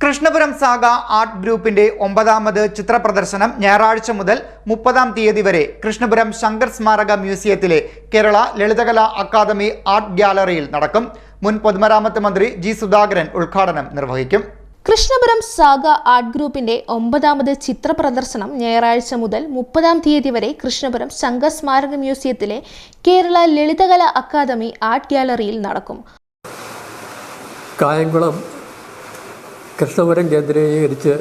Krishnapuram saga art ഗ്രൂപ്പിന്റെ ഒമ്പതാമത് ചിത്ര പ്രദർശനം ഞായറാഴ്ച മുതൽ മുപ്പതാം തീയതി വരെ കൃഷ്ണപുരം ശങ്കർ സ്മാരക മ്യൂസിയത്തിലെ കേരള ലളിതകലാ അക്കാദമി ആർട്ട് ഗ്യാലറിയിൽ നടക്കും. മുൻ പൊതുമരാമത്ത് മന്ത്രി ജി സുധാകരൻ ഉദ്ഘാടനം നിർവഹിക്കും. കൃഷ്ണപുരം സാഗ ആർട്ട് ഗ്രൂപ്പിന്റെ ഒമ്പതാമത് ചിത്ര പ്രദർശനം ഞായറാഴ്ച മുതൽ മുപ്പതാം തീയതി വരെ കൃഷ്ണപുരം ശങ്കർ സ്മാരക മ്യൂസിയത്തിലെ കേരള ലളിതകല അക്കാദമി ആർട്ട് ഗ്യാലറിയിൽ നടക്കും. കായംകുളം കൃഷ്ണപുരം കേന്ദ്രീകരിച്ച്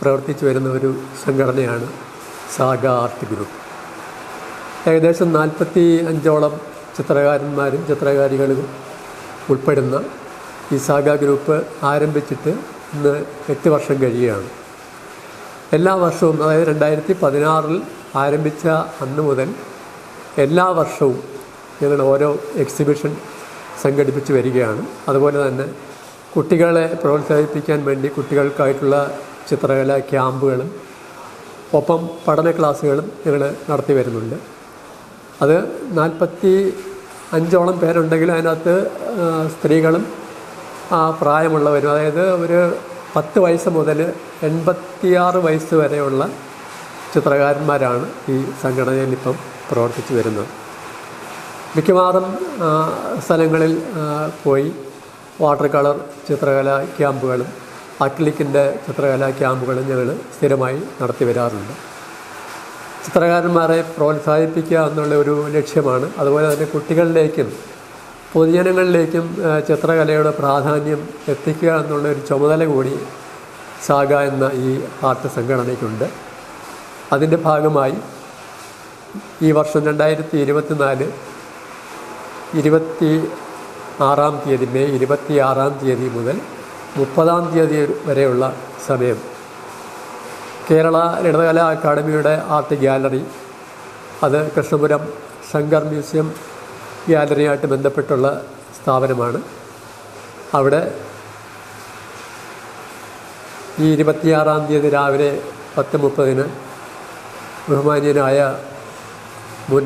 പ്രവർത്തിച്ചു വരുന്ന ഒരു സംഘടനയാണ് സാഗ ആർട്ട് ഗ്രൂപ്പ്. ഏകദേശം നാൽപ്പത്തി അഞ്ചോളം ചിത്രകാരന്മാരും ചിത്രകാരികളും ഉൾപ്പെടുന്ന ഈ സാഗ ഗ്രൂപ്പ് ആരംഭിച്ചിട്ട് ഇന്ന് എട്ട് വർഷം കഴിയുകയാണ്. എല്ലാ വർഷവും അതായത് രണ്ടായിരത്തി പതിനാറിൽ ആരംഭിച്ച അന്ന് മുതൽ എല്ലാ വർഷവും ഞങ്ങൾ ഓരോ എക്സിബിഷൻ സംഘടിപ്പിച്ച് വരികയാണ്. അതുപോലെ തന്നെ കുട്ടികളെ പ്രോത്സാഹിപ്പിക്കാൻ വേണ്ടി കുട്ടികൾക്കായിട്ടുള്ള ചിത്രകല ക്യാമ്പുകളും ഒപ്പം പഠന ക്ലാസ്സുകളും ഞങ്ങൾ നടത്തി വരുന്നുണ്ട്. അത് നാൽപ്പത്തി അഞ്ചോളം പേരുണ്ടെങ്കിൽ അതിനകത്ത് സ്ത്രീകളും ആ, പ്രായമുള്ളവരും അതായത് ഒരു പത്ത് വയസ്സ് മുതൽ എൺപത്തിയാറ് വയസ്സ് വരെയുള്ള ചിത്രകാരന്മാരാണ് ഈ സംഘടനയിൽ ഇപ്പം പ്രവർത്തിച്ചു വരുന്നത്. മിക്കവാറും സ്ഥലങ്ങളിൽ പോയി വാട്ടർ കളർ ചിത്രകല ക്യാമ്പുകളും അക്ലിക്കിന്റെ ചിത്രകല ക്യാമ്പുകളും ഞങ്ങൾ സ്ഥിരമായി നടത്തി വരാറുണ്ട്. ചിത്രകാരന്മാരെ പ്രോത്സാഹിപ്പിക്കുക എന്നുള്ള ഒരു ലക്ഷ്യമാണ്. അതുപോലെ തന്നെ കുട്ടികളിലേക്കും പൊതുജനങ്ങളിലേക്കും ചിത്രകലയുടെ പ്രാധാന്യം എത്തിക്കുക എന്നുള്ള ഒരു ചുമതല കൂടി സാഗ എന്ന ഈ ആർട്ട് സംഘടനയ്ക്കുണ്ട്. അതിന്റെ ഭാഗമായി ഈ വർഷം രണ്ടായിരത്തി ഇരുപത്തിനാല് ഇരുപത്തി ആറാം തീയതി മെയ് ഇരുപത്തി ആറാം തീയതി മുതൽ മുപ്പതാം തീയതി വരെയുള്ള സമയം. കേരള ലളിതകലാ അക്കാദമിയുടെ ആർട്ട് ഗ്യാലറി അത് കൃഷ്ണപുരം ശങ്കർ മ്യൂസിയം ഗ്യാലറിയായിട്ട് ബന്ധപ്പെട്ടുള്ള സ്ഥാപനമാണ്. അവിടെ ഈ ഇരുപത്തിയാറാം തീയതി രാവിലെ പത്ത് മുപ്പതിന് ബഹുമാന്യനായ മുൻ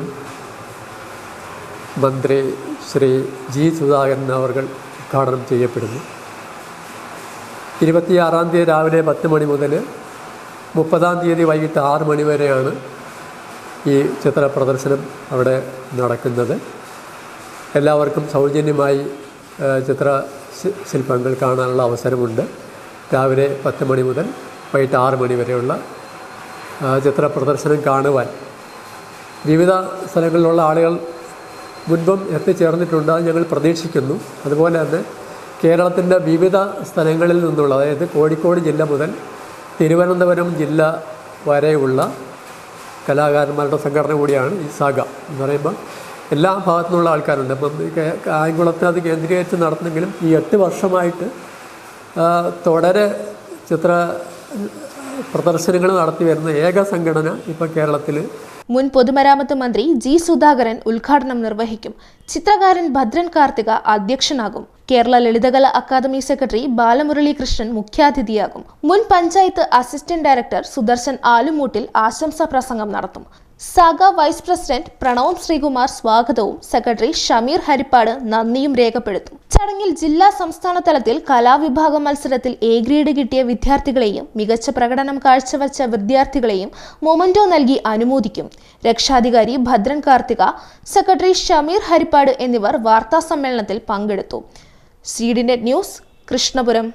മന്ത്രി ശ്രീ ജി സുധാകരൻ അവർ ഉദ്ഘാടനം ചെയ്യപ്പെടുന്നു. ഇരുപത്തിയാറാം തീയതി രാവിലെ പത്ത് മണി മുതൽ മുപ്പതാം തീയതി വൈകിട്ട് ആറ് മണി വരെയാണ് ഈ ചിത്ര പ്രദർശനം അവിടെ നടക്കുന്നത്. എല്ലാവർക്കും സൗജന്യമായി ചിത്ര ശില്പങ്ങൾ കാണാനുള്ള അവസരമുണ്ട്. രാവിലെ പത്ത് മണി മുതൽ വൈകിട്ട് ആറ് മണി വരെയുള്ള ചിത്ര പ്രദർശനം കാണുവാൻ. വിവിധ സ്ഥലങ്ങളിലുള്ള ആളുകൾ മുൻപും എത്തിച്ചേർന്നിട്ടുണ്ട് ഞങ്ങൾ പ്രതീക്ഷിക്കുന്നു. അതുപോലെ തന്നെ കേരളത്തിന്റെ വിവിധ സ്ഥലങ്ങളിൽ നിന്നുള്ള അതായത് കോഴിക്കോട് ജില്ല മുതൽ തിരുവനന്തപുരം ജില്ല വരെയുള്ള കലാകാരന്മാരുടെ സംഘടന കൂടിയാണ് ഈ സാഗ എന്ന് പറയുമ്പോൾ എല്ലാ ഭാഗത്തു നിന്നുള്ള ആൾക്കാരുണ്ട്. അപ്പം കായംകുളത്ത് അത് കേന്ദ്രീകരിച്ച് നടത്തുന്നെങ്കിലും ഈ എട്ട് വർഷമായിട്ട് തുടരെ ചിത്ര പ്രദർശനങ്ങൾ നടത്തി വരുന്ന ഏക സംഘടന ഇപ്പോൾ കേരളത്തിൽ മുൻ പൊതുമരാമത്ത് മന്ത്രി ജി സുധാകരൻ ഉദ്ഘാടനം നിർവഹിക്കും. ചിത്രകാരൻ ഭദ്രൻ കാർത്തിക അധ്യക്ഷനാകും. കേരള ലളിതകല അക്കാദമി സെക്രട്ടറി ബാലമുരളീകൃഷ്ണൻ മുഖ്യാതിഥിയാകും. മുൻ പഞ്ചായത്ത് അസിസ്റ്റന്റ് ഡയറക്ടർ സുദർശൻ ആലുമൂട്ടിൽ ആശംസാ പ്രസംഗം നടത്തും. സാഗ വൈസ് പ്രസിഡന്റ് പ്രണവ് ശ്രീകുമാർ സ്വാഗതവും സെക്രട്ടറി ഷമീർ ഹരിപ്പാട് നന്ദിയും രേഖപ്പെടുത്തും. ചടങ്ങിൽ ജില്ലാ സംസ്ഥാന തലത്തിൽ കലാവിഭാഗ മത്സരത്തിൽ എ ഗ്രേഡ് കിട്ടിയ വിദ്യാർത്ഥികളെയും മികച്ച പ്രകടനം കാഴ്ചവെച്ച വിദ്യാർത്ഥികളെയും മൊമന്റോ നൽകി അനുമോദിക്കും. രക്ഷാധികാരി ഭദ്രൻ കാർത്തിക സെക്രട്ടറി ഷമീർ ഹരിപ്പാട് എന്നിവർ വാർത്താ സമ്മേളനത്തിൽ പങ്കെടുത്തു. സീഡിനെറ്റ് ന്യൂസ് കൃഷ്ണപുരം.